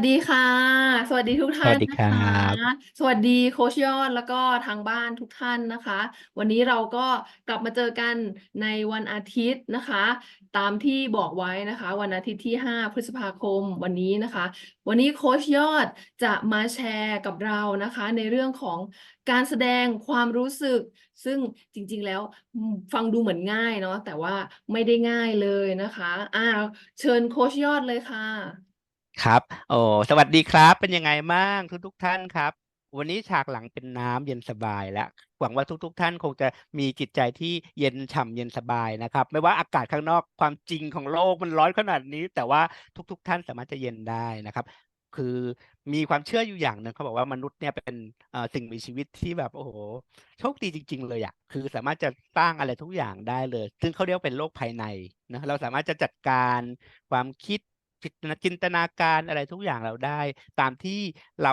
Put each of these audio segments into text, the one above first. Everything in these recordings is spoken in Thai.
สวัสดีค่ะ สวัสดีทุกท่านสวัสดีครันะคะ บ สวัสดีโค้ชยอดแล้วก็ทางบ้านทุกท่านนะคะ วันนี้เราก็กลับมาเจอกันในวันอาทิตย์นะคะ ตามที่บอกไว้นะคะ วันอาทิตย์ที่ 5 พฤษภาคมวันนี้นะคะ วันนี้โค้ชยอดจะมาแชร์กับเรานะคะ ในเรื่องของการแสดงความรู้สึก ซึ่งจริงๆแล้วอืมฟังดูเหมือนง่ายเนาะแต่ว่าไม่ได้ง่ายเลยนะคะอ่าเชิญโค้ชยอดเลยค่ะ ครับโอ้สวัสดีครับ เป็นยังไงบ้างทุกทุกท่านครับ วันนี้ฉากหลังเป็นน้ำเย็นสบายแล้วหวังว่าทุกทุกท่านคงจะมีจิตใจที่เย็นฉ่ำเย็นสบายนะครับ ไม่ว่าอากาศข้างนอกความจริงของโลกมันร้อนขนาดนี้ แต่ว่าทุกทุกท่านสามารถจะเย็นได้นะครับ คือมีความเชื่ออยู่อย่างหนึ่งเขาบอกว่ามนุษย์เนี่ยเป็นสิ่งมีชีวิตที่แบบโอ้โหโชคดีจริง ๆ เลยอะคือสามารถจะสร้างอะไรทุกอย่างได้เลย ซึ่งเขาเรียกเป็นโลกภายในนะเราสามารถจะจัดการความคิด จิตนาจินตนาการอะไรทุกอย่างเราได้ ตามที่เรา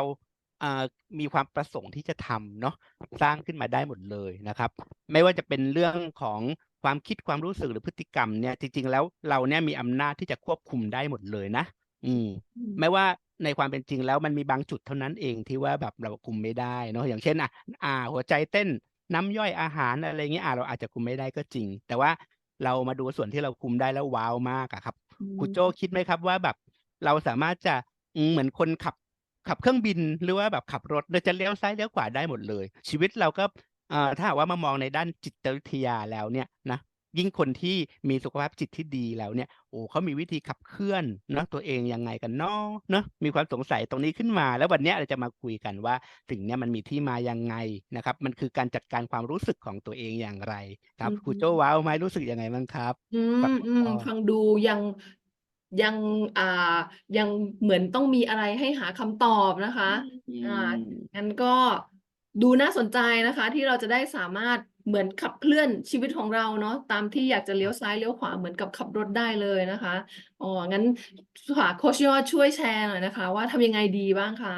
เอ่อมีความประสงค์ที่จะทำเนาะสร้างขึ้นมาได้หมดเลยนะครับ ไม่ว่าจะเป็นเรื่องของความคิดความรู้สึกหรือพฤติกรรมเนี่ยจริง ๆ แล้วเราเนี่ยมีอำนาจที่จะควบคุมได้หมดเลยนะ อืมอืมไม่ว่าในความเป็นจริงแล้วมันมีบางจุดเท่านั้นเองที่ว่าแบบเราคุมไม่ได้เนาะอย่างเช่นอะอ่า หัวใจเต้นน้ำย่อยอาหารอะไรเงี้ยอ่าเราอาจจะคุมไม่ได้ก็จริง แต่ว่าเรามาดูส่วนที่เราคุมได้แล้วว้าวมากอะครับอื คุณโจคิดไหมครับว่าแบบเราสามารถจะเหมือนคนขับขับเครื่องบินหรือว่าแบบขับรถเราจะเลี้ยวซ้ายเลี้ยวขวาได้หมดเลย ชีวิตเราก็ถ้าหากว่ามามองในด้านจิตวิทยาแล้วเนี่ยนะ ยิ่งคนที่มีสุขภาพจิตที่ดีแล้วเนี่ยโอ้เขามีวิธีขับเคลื่อนเนาะตัวเองยังไงกันเนาะเนาะมีความสงสัยตรงนี้ขึ้นมา แล้ววันเนี้ยเราจะมาคุยกันว่าสิ่งเนี้ยมันมีที่มายังไงนะครับ มันคือการจัดการความรู้สึกของตัวเองอย่างไรคอืรับมคุณโจ้ว้าวไหมรู้สึกยังไงบ้างครับอืฟัมงอืมก็ฟังดูยังยังอ่ายังเหมือนต้องมีอะไรให้หาคำตอบนะคะอือ่ามงั้นก็ดูน่าสนใจนะคะ ที่เราจะได้สามารถ เหมือนขับเคลื่อนชีวิตของเราเนาะตามที่อยากจะเลี้ยวซ้ายเลี้ยวขวาเหมือนกับขับรถได้เลยนะคะอ๋องั้นฝากโคชยอดช่วยแชร์หน่อยนะคะ ว่าทำยังไงดีบ้างคะ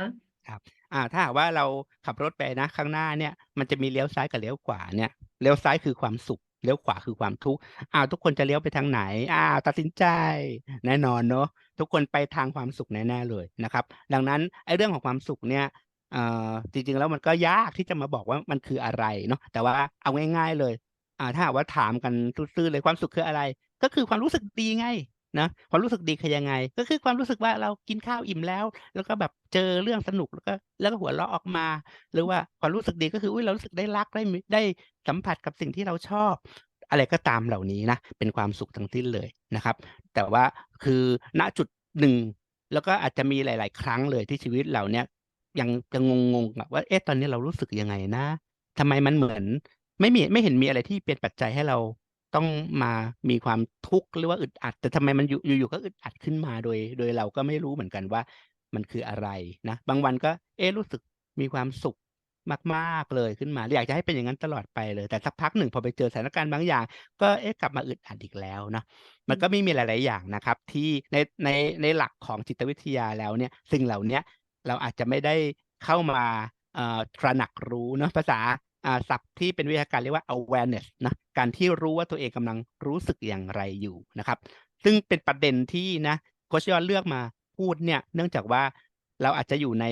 ครับอ่าถ้าหากว่าเราขับรถไปนะข้างหน้าเนี่ยมันจะมีเลี้ยวซ้ายกับเลี้ยวขวาเนี่ยเลี้ยวซ้ายคือความสุขเลี้ยวขวาคือความทุกข์อ้าวทุกคนจะเลี้ยวไปทางไหนอ้าวตัดสินใจ แน่นอนเนาะทุกคนไปทางความสุขแน่ๆเลยนะครับ ดังนั้นไอ้เรื่องของความสุขเนี่ย เอ่อจริงๆแล้วมันก็ยากที่จะมาบอกว่ามันคืออะไรเนาะแต่ว่าเอาง่ายๆเลยอ่าถ้าหากว่าถามกันซื่อๆเลยความสุขคืออะไร ก็คือความรู้สึกดีไงนะความรู้สึกดีคือยังไง ก็คือความรู้สึกว่าเรากินข้าวอิ่มแล้ว แล้วก็แบบเจอเรื่องสนุกแล้วก็แล้วก็หัวเราะออกมา หรือว่าความรู้สึกดีก็คืออุ้ยเรารู้สึกได้รักได้มีได้สัมผัสกับสิ่งที่เราชอบ อะไรก็ตามเหล่านี้นะเป็นความสุขทั้งสิ้นเลยนะครับ แต่ว่าคือณจุดหนึ่งแล้วก็อาจจะมีหลาย ๆ ครั้งเลยที่ชีวิตเราเนี่ย ยังจะงงๆอะว่าเอ๊ะตอนนี้เรารู้สึกยังไงนะทำไมมันเหมือน ไม่มีไม่เห็นมีอะไรที่เป็นปัจจัยให้เราต้องมามีความทุกข์หรือว่าอึดอัด แต่ทำไมมันอยู่อยู่ๆก็อึดอัดขึ้นมาโดย โดยเราก็ไม่รู้เหมือนกันว่ามันคืออะไรนะ บางวันก็เอ๊ะรู้สึกมีความสุขมากๆเลยขึ้นมา อยากจะให้เป็นอย่างนั้นตลอดไปเลย แต่สักพักหนึ่งพอไปเจอสถานการณ์บางอย่าง ก็เอ๊ะกลับมาอึดอัดอีกแล้วนะมันก็ไม่มีหลาย ๆ อย่างนะครับ ที่ในในในหลักของจิตวิทยาแล้วเนี่ยสิ่งเหล่านี้ เราอาจจะไม่ได้เข้ามาตระหนักรู้เนาะภาษาศัพท์ที่เป็นวิทยาการเรียกว่า awareness นะการที่รู้ว่าตัวเองกำลังรู้สึกอย่างไรอยู่นะครับ ซึ่งเป็นประเด็นที่นะโคชยอนเลือกมาพูดเนี่ยเนื่องจากว่าเราอาจจะอยู่ใน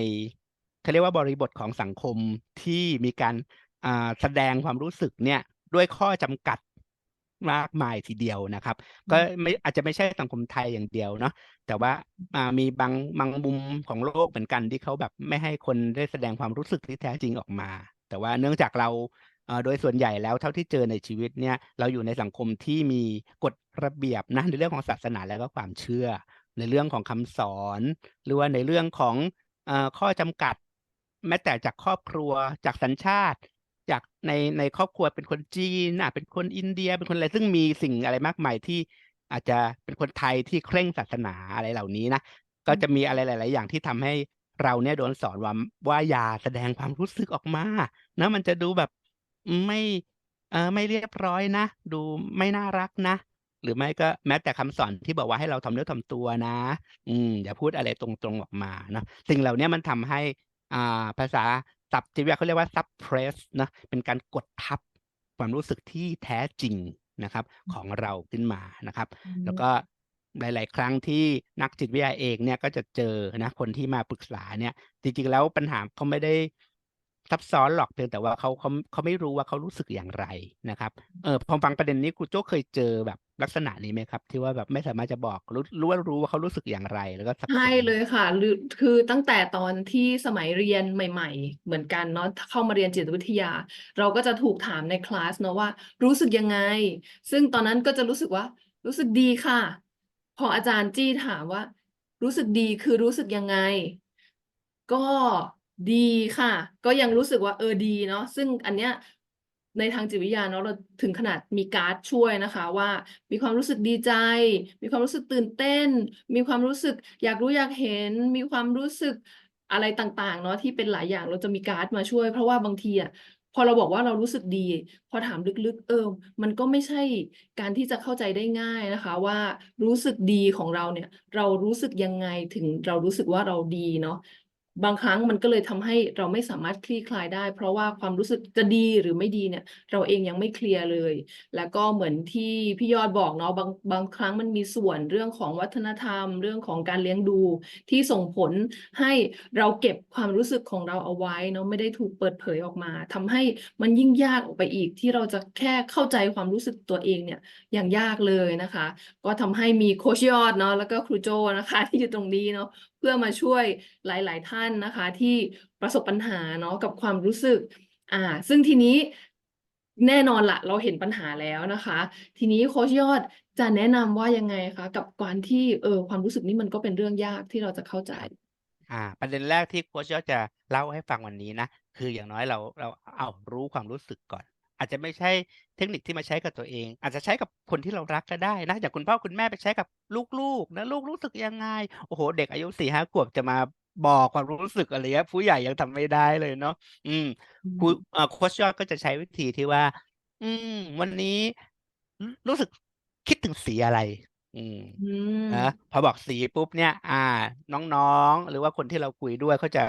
เขาเรียกว่าบริบทของสังคมที่มีการแสดงความรู้สึกเนี่ยด้วยข้อจำกัด มากมายทีเดียวนะครับ ก็ไม่อาจจะไม่ใช่สังคมไทยอย่างเดียวเนาะแต่ว่าอ่ามีบางบางมุมของโลกเหมือนกันที่เขาแบบไม่ให้คนได้แสดงความรู้สึกที่แท้จริงออกมา แต่ว่าเนื่องจากเราเอ่อโดยส่วนใหญ่แล้วเท่าที่เจอในชีวิตเนี่ยเราอยู่ในสังคมที่มีกฎระเบียบนะในเรื่องของศาสนาและก็ความเชื่อ ในเรื่องของคำสอน หรือว่าในเรื่องของเอ่อข้อจำกัด แม้แต่จากครอบครัวจากสัญชาติ จากในในครอบครัวเป็นคนจีนอะเป็นคนอินเดียเป็นคนอะไรซึ่งมีสิ่งอะไรมากมายที่อาจจะเป็นคนไทยที่เคร่งศาสนาอะไรเหล่านี้นะก็จะมีอะไรหลาย ๆ อย่างที่ทำให้เราเนี่ยโดนสอนว่าว่าอย่าแสดงความรู้สึกออกมานะมันจะดูแบบไม่เออไม่เรียบร้อยนะ ดูไม่น่ารักนะ หรือไม่ก็แม้แต่คำสอนที่บอกว่าให้เราทำเนื้อทำตัวนะ อืมอย่าพูดอะไรตรงๆออกมาเนาะสิ่งเหล่านี้มันทำให้อ่าภาษา ศัพท์จิตวิทยาเขาเรียกว่า suppress นะเป็นการกดทับความรู้สึกที่แท้จริงนะครับ ของเราขึ้นมานะครับอืมแล้วก็หลาย ๆ ครั้งที่นักจิตวิทยาเองเนี่ยก็จะเจอนะคนที่มาปรึกษาเนี่ย จริง ๆ แล้วปัญหาเขาไม่ได้ ซับซ้อนหรอกเพียงแต่ว่าเขาเขาเขาไม่รู้ว่าเขารู้สึกอย่างไรนะครับ เออพอฟังประเด็นนี้ครูโจ้เคยเจอแบบลักษณะนี้ไหมครับ ที่ว่าแบบไม่สามารถจะบอกรู้รู้ว่ารู้ว่าเขารู้สึกอย่างไรแล้วก็สับสใช่นเลยค่ะหรือคือตั้งแต่ตอนที่สมัยเรียนใหม่ ๆ เหมือนกันเนาะเข้ามาเรียนจิตวิทยา เราก็จะถูกถามในคลาสเนาะว่า รู้สึกยังไง ซึ่งตอนนั้นก็จะรู้สึกว่า รู้สึกดีค่ะ พออาจารย์จี้ถามว่า รู้สึกดีคือรู้สึกยังไง ก็ ดีค่ะ ก็ยังรู้สึกว่าเออดีเนาะซึ่งอันเนี้ยในทางจิตวิทยาเนาะเราถึงขนาดมีการ์ดช่วยนะคะ ว่ามีความรู้สึกดีใจ มีความรู้สึกตื่นเต้น มีความรู้สึกอยากรู้อยากเห็น มีความรู้สึกอะไรต่างๆเนาะที่เป็นหลายอย่างเราจะมีการ์ดมาช่วย เพราะว่าบางทีอะพอเราบอกว่าเรารู้สึกดี พอถามลึกๆ เออ มันก็ไม่ใช่การที่จะเข้าใจได้ง่ายนะคะ ว่ารู้สึกดีของเราเนี่ย เรารู้สึกยังไงถึงเรารู้สึกว่าเราดีเนาะ บางครั้งมันก็เลยทำให้เราไม่สามารถคลี่คลายได้ เพราะว่าความรู้สึกจะดีหรือไม่ดีเนี่ย เราเองยังไม่เคลียร์เลย แล้วก็เหมือนที่พี่ยอดบอกเนาะบางบางครั้งมันมีส่วนเรื่องของวัฒนธรรม เรื่องของการเลี้ยงดูที่ส่งผลให้เราเก็บความรู้สึกของเราเอาไว้เนาะไม่ได้ถูกเปิดเผยออกมาทำให้มันยิ่งยากออกไปอีกที่เราจะแค่เข้าใจความรู้สึกตัวเองเนี่ยอย่างยากเลยนะคะ ก็ทำให้มีโคชยอดเนาะแล้วก็ครูโจนะคะที่อยู่ตรงนี้เนาะเพื่อมาช่วยหลาย ๆ ท่านนะคะ ที่ประสบปัญหาเนาะกับความรู้สึก อ่า ซึ่งทีนี้แน่นอนละเราเห็นปัญหาแล้วนะคะ ทีนี้โคชยอดจะแนะนำว่ายังไงคะ กับการที่เออความรู้สึกนี้มันก็เป็นเรื่องยากที่เราจะเข้าใจ อ่า ประเด็นแรกที่โค้ชยอดจะเล่าให้ฟังวันนี้นะ คืออย่างน้อยเราเราเอารู้ความรู้สึกก่อน อาจจะไม่ใช่เทคนิคที่มาใช้กับตัวเอง อาจจะใช้กับคนที่เรารักก็ได้นะอย่างคุณพ่อคุณแม่ไปใช้กับลูกๆนะลูกรู้สึกยังไงโอ้โห เด็กอายุสี่ห้าขวบจะมาบอกความรู้สึกอะไรเงี้ยผู้ใหญ่ยังทำไม่ได้เลยเนาะอืมอืครูมเอ่อโค้ชยอดก็จะใช้วิธีที่ว่า อืม วันนี้รู้รู้สึกคิดถึงสีอะไรอืมอืมนะพอบอกสีปุ๊บเนี่ย อ่า น้องๆ หรือว่าคนที่เราคุยด้วยเขาจะ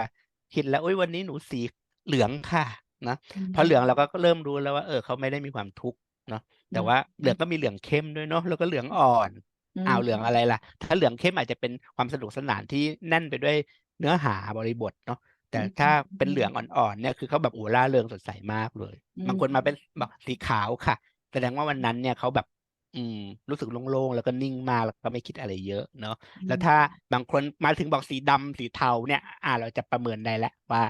คิดแล้วอุ้ยวันนี้หนูสีเหลืองค่ะ นะอืพอเหลืองมเราก็เริ่มรู้แล้วว่า เออเขาไม่ได้มีความทุกข์เนาะอืแต่มว่าเหอืลืองมก็มีเหลืองเข้มด้วยเนาะแล้วก็เหลืองอ่อนอือ้าวเหลืองมอะไรล่ะ ถ้าเหลืองเข้มอาจจะเป็นความสนุกสนานที่แน่นไปด้วยเนื้อหาบริบทเนาะแต่อืมถ้าเป็นอืเหลืองมอ่อนๆเนี่ยคือเขาแบบโอ้ร่าเริงสดใสมากเลยอืบางมคนมาเป็นบอกสีขาวค่ะ แสดงว่าวันนั้นเนี่ยเขาแบบ อืม รู้สึกโล่งๆแล้วก็นิ่งมากแล้วก็ไม่คิดอะไรเยอะเนาะอืแล้วมถ้าบางคนมาถึงบอกสีดำสีเทาเนี่ย อ่าเราจะประเมินได้แล้วว่า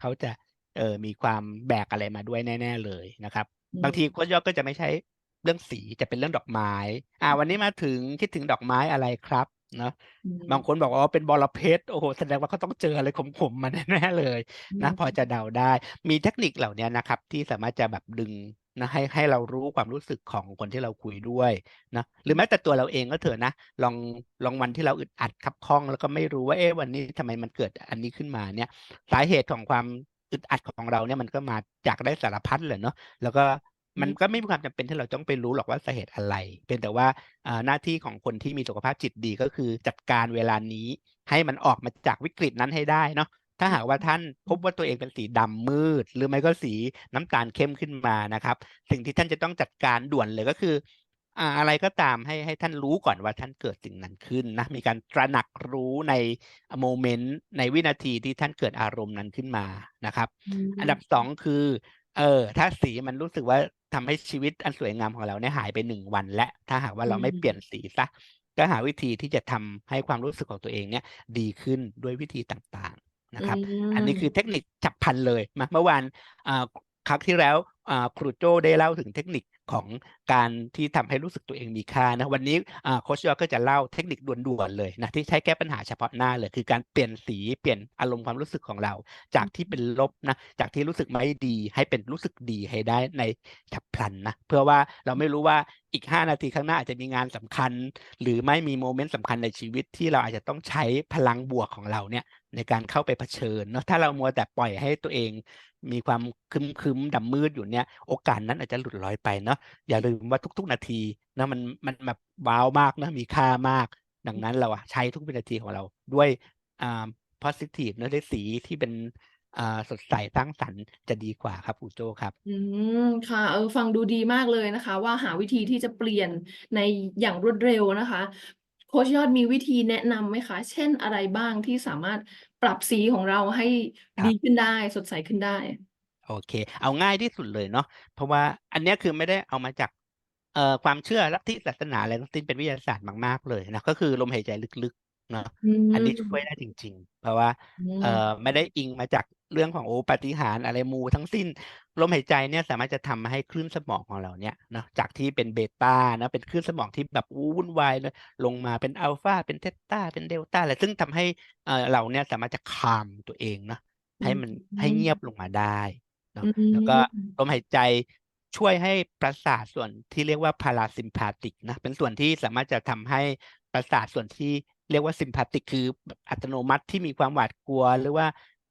เขาจะ เอ่อมีความแบกอะไรมาด้วยแน่ ๆ เลยนะครับอืบางมทีโค้ชยอดก็จะไม่ใช้เรื่องสีจะเป็นเรื่องดอกไม้ อ่า วันนี้มาถึงคิดถึงดอกไม้อะไรครับเนาะอืบางมคนบอกว่าอ๋อเป็นบอระเพ็ดโอ้โฮแสดงว่าเขาต้องเจออะไรขมๆมาแน่ๆเลยอืนะมพอจะเดาได้ มีเทคนิคเหล่าเนี้ยนะครับ ที่สามารถจะแบบดึงนะให้ให้เรารู้ความรู้สึกของคนที่เราคุยด้วยนะหรือแม้แต่ตัวเราเองก็เถอะนะ ลองลองวันที่เราอึดอัดคับข้อง แล้วก็ไม่รู้ว่าเอ๊ะวันนี้ทำไมมันเกิดอันนี้ขึ้นมาเนี่ย สาเหตุของความ อึดอัดของเราเนี่ยมันก็มาจากได้สารพัดแหละเนาะแล้วก็อืมันมก็ไม่มีความจำเป็นที่เราต้องไปรู้หรอกว่าสาเหตุอะไรเพียงแต่ว่าอ่าหน้าที่ของคนที่มีสุขภาพจิตดีก็คือจัดการเวลานี้ให้มันออกมาจากวิกฤตนั้นให้ได้เนาะถ้าหากว่าท่านพบว่าตัวเองเป็นสีดำมืด หรือไม่ก็สีน้ำตาลเข้มขึ้นมานะครับ สิ่งที่ท่านจะต้องจัดการด่วนเลยก็คือ อ่าอะไรก็ตามให้ให้ท่านรู้ก่อนว่าท่านเกิดสิ่งนั้นขึ้นนะมีการตระหนักรู้ในโมเมนต์ในวินาทีที่ท่านเกิดอารมณ์นั้นขึ้นมานะครับอือันดับสองคือเออถ้าสีมันรู้สึกว่าทำให้ชีวิตอันสวยงามของเราเนี่ยหายไปหนึ่งวัน และถ้าหากว่าอืเราไม่มเปลี่ยนสีซะก็หาวิธีที่จะทำให้ความรู้สึกของตัวเองเนี่ยดีขึ้นด้วยวิธีต่างๆอืนะครับ อันนี้คือมเทคนิคฉับพลันเลยมาเมื่อวานอ่าครั้งที่แล้วอ่าครูโจ้ได้เล่าถึงเทคนิคของการที่ทำให้รู้สึกตัวเองมีค่านะวันนี้โคชยอก็จะเล่าเทคนิคด่วนๆเลยนะที่ใช้แก้ปัญหาเฉพาะหน้าเลย คือการเปลี่ยนสีเปลี่ยนอารมณ์ความรู้สึกของเรา จากที่เป็นลบนะจากที่รู้สึกไม่ดีให้เป็นรู้สึกดีให้ได้ในฉับพลันนะเพื่อว่าเราไม่รู้ว่าอีก 5 นาทีข้างหน้าอาจจะมีงานสำคัญ หรือไม่มีโมเมนต์สำคัญในชีวิตที่เราอาจจะต้องใช้พลังบวกของเราเนี่ยในการเข้าไปเผชิญเนาะถ้าเรามัวแต่ปล่อยให้ตัวเองมีความครึมๆดำมืดอยู่เนี่ย โอกาสนั้นอาจจะหลุดลอยไปเนาะอย่าลืมว่าทุก ๆ นาทีนะมันมันแบบว้าวมากนะมีค่ามาก ดังนั้นเราอะใช้ทุกวินาทีของเราด้วยอ่า positive เนอะด้วยสีที่เป็นอ่าสดใสสร้างสรรค์จะดีกว่าครับครูโจ้ครับ อืมค่ะเออฟังดูดีมากเลยนะคะ ว่าหาวิธีที่จะเปลี่ยนในอย่างรวดเร็วนะคะ โคชยอดมีวิธีแนะนำไหมคะ เช่นอะไรบ้างที่สามารถปรับสีของเราให้ครัดีบขึ้นได้สดใสขึ้นได้?โอเค เอาง่ายที่สุดเลยเนาะเพราะว่าอันเนี้ยคือไม่ได้เอามาจาก เอ่อความเชื่อลัทธิศาสนาอะไรทั้งสิ้นเป็นวิทยาศาสตร์มากๆเลยนะก็คือลมหายใจลึกๆเนาะอือันนี้ช่วยมได้จริง ๆ เพราะว่าอืเอ่มอไม่ได้อิงมาจากเรื่องของโอ้ปาฏิหาริย์อะไรมูทั้งสิ้น ลมหายใจเนี่ยสามารถจะทำให้คลื่นสมองของเราเนี่ยเนาะจากที่เป็นเบตาเนาะเป็นคลื่นสมองที่แบบโอ้วุ่นวายเลยลงมาเป็นอัลฟาเป็นเทตาเป็นเดลตาอะไรซึ่งทำให้เอ่อเราเนี่ยสามารถจะ calm ตัวเองเนาะอืให้มันให้เงียบลงมาได้เนาะอืแล้วก็มลมหายใจ ช่วยให้ประสาทส่วนที่เรียกว่า Parasympathetic นะเป็นส่วนที่สามารถจะทำให้ประสาทส่วนที่เรียกว่า Sympathetic คือแบบอัตโนมัติที่มีความหวาดกลัว หรือว่า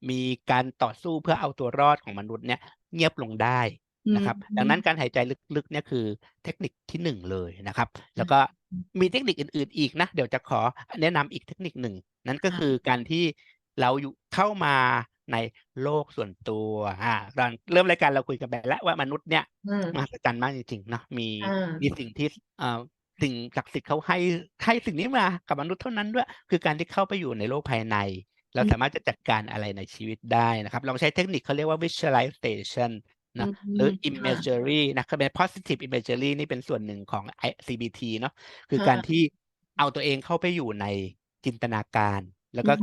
มีการต่อสู้เพื่อเอาตัวรอดของมนุษย์เนี่ยเงียบลงได้อืนะครับ ดังนั้นมการหายใจลึกๆเนี่ยคือเทคนิคที่1เลยนะครับ แล้อืวก็มมีเทคนิคอื่น ๆ อีกนะ เดี๋ยวจะขอแนะนำอีกเทคนิคหนึ่ง นั่นก็ค่คืะอการที่เราอยู่เข้ามา ในโลกส่วนตัวอาตอนเริ่มรายการเราคุยกันไปแล้วว่ามนุษย์เนี่ยอืมมหัศจรรย์มากจริงๆเนาะมีอามีสิ่งที่เอ่อสิ่งศักดิ์สิทธิ์เขาให้ให้สิ่งนี้มากับมนุษย์เท่านั้นด้วย คือการที่เข้าไปอยู่ในโลกภายใน เราอืมสามารถจะจัดการอะไรในชีวิตได้นะครับลองใช้เทคนิคเขาเรียกว่า visualization อืเนาะหรือมค่ะ imagery นะก็เป็น positive imagery นี่เป็นส่วนหนึ่งของไอ้ CBT เนาะคือค่การะที่เอาตัวเองเข้าไปอยู่ในจินตนาการ แล้อวก็ื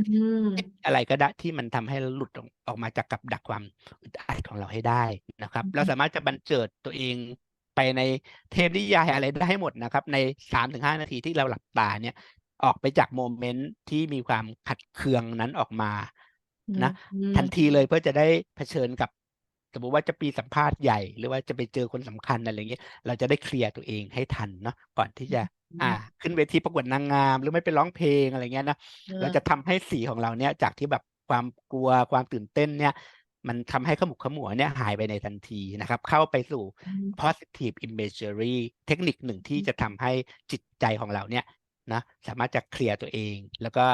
มคิดอะไรก็ได้ที่มันทำให้เราหลุดออกออกมาจากกับดักความอึดอัดของเราให้ได้นะครับอือเราฮึสามารถจะบันเจิดตัวเองไปในเทพนิยายอะไรได้หมดนะครับ ใน3-5นาทีที่เราหลับตาเนี่ย ออกไปจากโมเมนต์ที่มีความขัดเคืองนั้นออกมาอืนะมทันทีเลยเพื่อจะได้เผชิญกับ สมมุติว่าจะมีสัมภาษณ์ใหญ่ หรือว่าจะไปเจอคนสำคัญอะไรอย่างงี้เราจะได้เคลียร์ตัวเองให้ทันเนาะก่อนที่อืจะ อ่ามขึ้นเวทีประกวดนางงาม หรือไม่ไปร้องเพลงอะไรอย่างเงี้ยนะอเราาจะทำให้สีของเราเนี่ยจากที่แบบความกลัวความตื่นเต้นเนี่ยมันทำให้ขมุกขมัวเนี่ยหายไปในทันทีนะครับ เข้าไปสู่อืม positive imagery เทคนิคหนึ่งอที่ืมจะทำให้จิตใจของเราเนี่ยนะสามารถจะเคลียร์ตัวเอง แล้วก็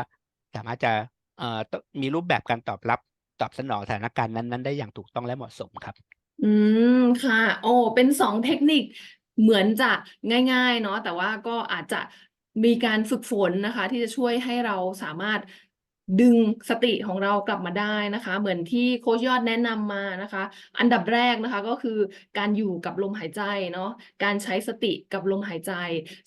สามารถจะเอ่อตมีรูปแบบการตอบรับ ตอบสนองสถานการณ์นั้น ๆ ได้อย่างถูกต้องและเหมาะสมครับ อืมค่ะ โอ้เป็นสองเทคนิคเหมือนจะง่าย ๆ เนาะแต่ว่าก็อาจจะมีการฝึกฝนนะคะ ที่จะช่วยให้เราสามารถ ดึงสติของเรากลับมาได้นะคะ เหมือนที่โค้ชยอดแนะนำมานะคะ อันดับแรกนะคะก็คือการอยู่กับลมหายใจเนาะการใช้สติกับลมหายใจ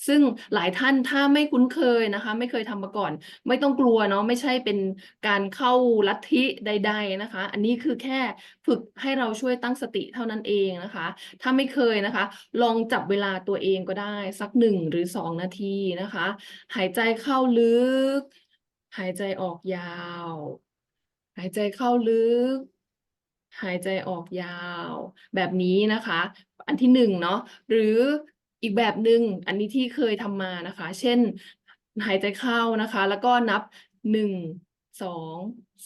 ซึ่งหลายท่านถ้าไม่คุ้นเคยนะคะ ไม่เคยทำมาก่อน ไม่ต้องกลัวเนาะไม่ใช่เป็นการเข้าลัทธิใด ๆนะคะ อันนี้คือแค่ฝึกให้เราช่วยตั้งสติเท่านั้นเองนะคะ ถ้าไม่เคยนะคะ ลองจับเวลาตัวเองก็ได้สัก1หรือ2นาทีนะคะ หายใจเข้าลึก หายใจออกยาว หายใจเข้าลึก หายใจออกยาว แบบนี้นะคะ อันที่1เนาะหรืออีกแบบหนึ่งอันนี้ที่เคยทำมานะคะ เช่น หายใจเข้านะคะ แล้วก็นับ1 2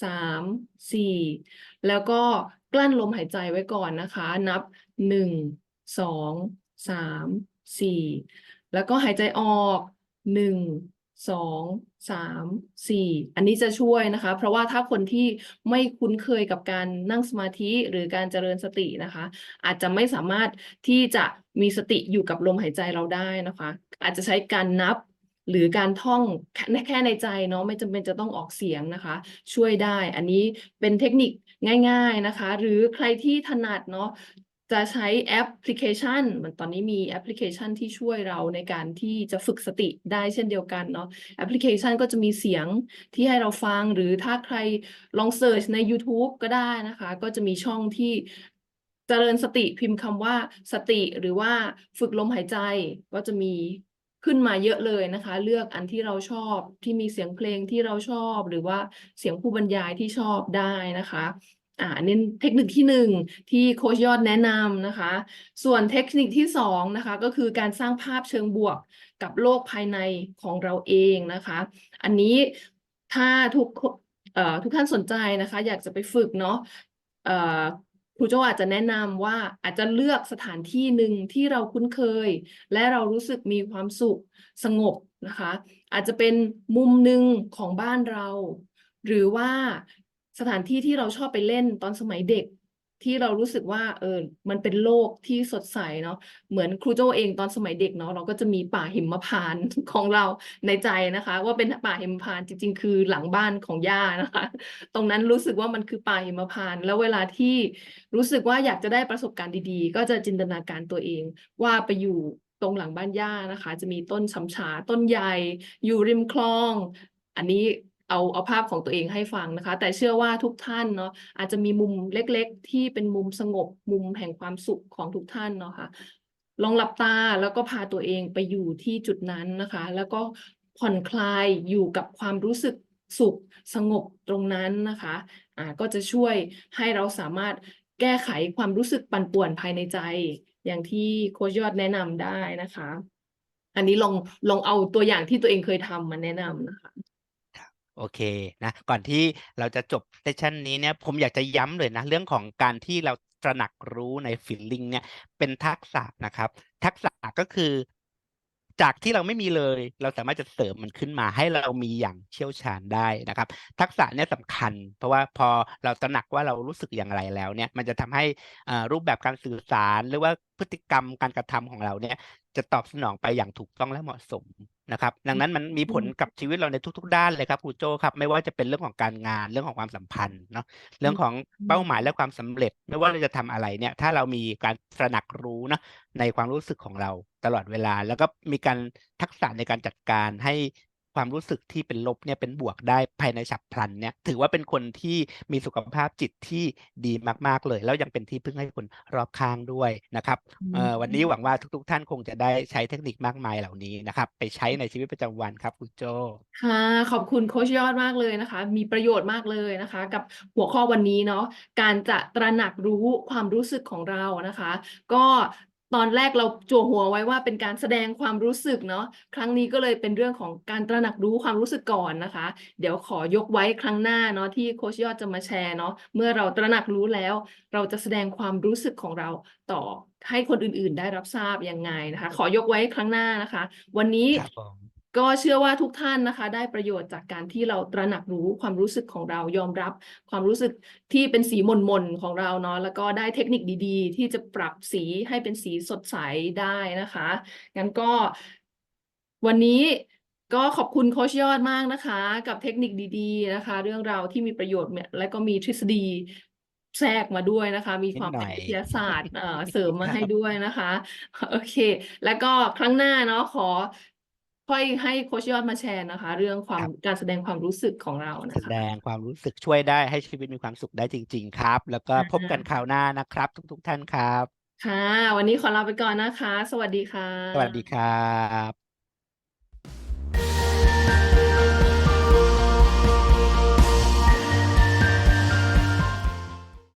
3 4แล้วก็กลั้นลมหายใจไว้ก่อนนะคะ นับ1 2 3 4แล้วก็หายใจออก1 2 3 4อันนี้จะช่วยนะคะ เพราะว่าถ้าคนที่ไม่คุ้นเคยกับการนั่งสมาธิหรือการเจริญสตินะคะ อาจจะไม่สามารถที่จะมีสติอยู่กับลมหายใจเราได้นะคะ อาจจะใช้การนับหรือการท่องแค่แค่ในใจเนาะไม่จำเป็นจะต้องออกเสียงนะคะ ช่วยได้ อันนี้เป็นเทคนิคง่าย ๆนะคะ หรือใครที่ถนัดเนาะ จะใช้แอปพลิเคชันเหมือนตอนนี้มีแอปพลิเคชันที่ช่วยเราในการที่จะฝึกสติได้เช่นเดียวกันเนาะแอปพลิเคชันก็จะมีเสียงที่ให้เราฟังหรือถ้าใครลองเซิร์ชในยูทูบก็ได้นะคะ ก็จะมีช่องที่เจริญสติพิมพ์คำว่าสติหรือว่าฝึกลมหายใจก็จะมีขึ้นมาเยอะเลยนะคะ เลือกอันที่เราชอบที่มีเสียงเพลงที่เราชอบ หรือว่าเสียงผู้บรรยายที่ชอบได้นะคะ อ่าอันนี้เทคนิคที่1ที่โคชยอดแนะนำนะคะ ส่วนเทคนิคที่2นะคะก็คือการสร้างภาพเชิงบวกกับโลกภายในของเราเองนะคะ อันนี้ถ้าทุกเอ่อทุกท่านสนใจนะคะ อยากจะไปฝึกเนาะเอ่อครูโจอาจจะแนะนำว่าอาจจะเลือกสถานที่หนึ่งที่เราคุ้นเคย และเรารู้สึกมีความสุขสงบนะคะ อาจจะเป็นมุมหนึ่งของบ้านเรา หรือว่า สถานที่ที่เราชอบไปเล่นตอนสมัยเด็ก ที่เรารู้สึกว่า เออ มันเป็นโลกที่สดใสเนาะเหมือนครูโจเองตอนสมัยเด็กเนาะเราก็จะมีป่าหิมพานต์ของเราในใจนะคะ ว่าเป็นป่าหิมพานต์จริง ๆ คือหลังบ้านของย่านะคะ ตรงนั้นรู้สึกว่ามันคือป่าหิมพานต์แล้วเวลาที่รู้สึกว่าอยากจะได้ประสบการณ์ดีๆ ก็จะจินตนาการตัวเอง ว่าไปอยู่ตรงหลังบ้านย่านะคะ จะมีต้นฉำฉาต้นใหญ่ อยู่ริมคลอง อันนี้ เอาเอาภาพของตัวเองให้ฟังนะคะ แต่เชื่อว่าทุกท่านเนาะอาจจะมีมุมเล็กๆ ที่เป็นมุมสงบมุมแห่งความสุขของทุกท่านเนาะค่ะลองหลับตาแล้วก็พาตัวเองไปอยู่ที่จุดนั้นนะคะ แล้วก็ผ่อนคลายอยู่กับความรู้สึกสุขสงบตรงนั้นนะคะอ่าก็จะช่วยให้เราสามารถแก้ไขความรู้สึกปั่นป่วนภายในใจ อย่างที่โค้ชยอดแนะนำได้นะคะ อันนี้ลองลองเอาตัวอย่างที่ตัวเองเคยทำมาแนะนำนะคะ โอเคนะก่อนที่เราจะจบเซสชันนี้เนี่ยผมอยากจะย้ำเลยนะ เรื่องของการที่เราตระหนักรู้ในฟีลลิ่งเนี่ยเป็นทักษะนะครับ ทักษะก็คือ จากที่เราไม่มีเลย เราสามารถจะเสริมมันขึ้นมาให้เรามีอย่างเชี่ยวชาญได้นะครับ ทักษะเนี่ยสำคัญ เพราะว่าพอเราตระหนักว่าเรารู้สึกอย่างไรแล้วเนี่ย มันจะทำให้รูปแบบการสื่อสาร หรือว่าพฤติกรรมการกระทำของเราเนี่ย จะตอบสนองไปอย่างถูกต้องและเหมาะสม นะครับ ดังนั้นมันมีผลกับชีวิตเราในทุก ๆ ด้านเลยครับครูโจครับ ไม่ว่าจะเป็นเรื่องของการงานเรื่องของความสัมพันธ์เนาะเรื่องของเป้าหมายและความสำเร็จ ไม่ว่าเราจะทำอะไรเนี่ย ถ้าเรามีการตระหนักรู้นะในความรู้สึกของเราตลอดเวลา แล้วก็มีการทักษะในการจัดการให้ ความรู้สึกที่เป็นลบเนี่ยเป็นบวกได้ภายในฉับพลันเนี่ยถือว่าเป็นคนที่มีสุขภาพจิตที่ดีมาก ๆ เลย แล้วยังเป็นที่พึ่งให้คนรอบข้างด้วยนะครับเอ่อวันนี้หวังว่าทุก ๆ ท่านคงจะได้ใช้เทคนิคมากมายเหล่านี้นะครับ ไปใช้ในชีวิตประจำวันครับคุณโจค่ะขอบคุณโค้ชยอดมากเลยนะคะ มีประโยชน์มากเลยนะคะ กับหัวข้อวันนี้เนาะการจะตระหนักรู้ความรู้สึกของเรานะคะ ก็ ตอนแรกเราจั่วหัวไว้ว่าเป็นการแสดงความรู้สึกเนาะครั้งนี้ก็เลยเป็นเรื่องของการตระหนักรู้ความรู้สึกก่อนนะคะ เดี๋ยวขอยกไว้ครั้งหน้าเนาะที่โคชยอดจะมาแชร์เนาะเมื่อเราตระหนักรู้แล้ว เราจะแสดงความรู้สึกของเราต่อให้คนอื่นๆ ได้รับทราบยังไงนะคะ ขอยกไว้ครั้งหน้านะคะ วันนี้ ก็เชื่อว่าทุกท่านนะคะ ได้ประโยชน์จากการที่เราตระหนักรู้ความรู้สึกของเรายอมรับ ความรู้สึกที่เป็นสีหม่นๆของเราเนาะแล้วก็ได้เทคนิคดีๆ ที่จะปรับสีให้เป็นสีสดใสได้นะคะงั้นก็วันนี้ก็ขอบคุณโคชยอดมากนะคะ กับเทคนิคดีๆนะคะ เรื่องราวที่มีประโยชน์เนี่ยและก็มีทฤษฎีแทรกมาด้วยนะคะ มีความเป็นวิทยาศาสตร์เสริมมาให้ด้วยนะคะ โอเค แล้วก็ครั้งหน้าเนาะขอ ค่อยให้โค้ชยอดมาแชร์นะคะ เรื่องความครับการแสดงความรู้สึกของเรานะแสคะ ดงความรู้สึกช่วยได้ให้ชีวิตมีความสุขได้จริง ๆ ครับ แล้วก็พบกันคราวหน้านะครับ ทุก ๆ ท่านครับ ค่ะ วันนี้ขอลาไปก่อนนะคะ สวัสดีค่ะ สวัสดีครับ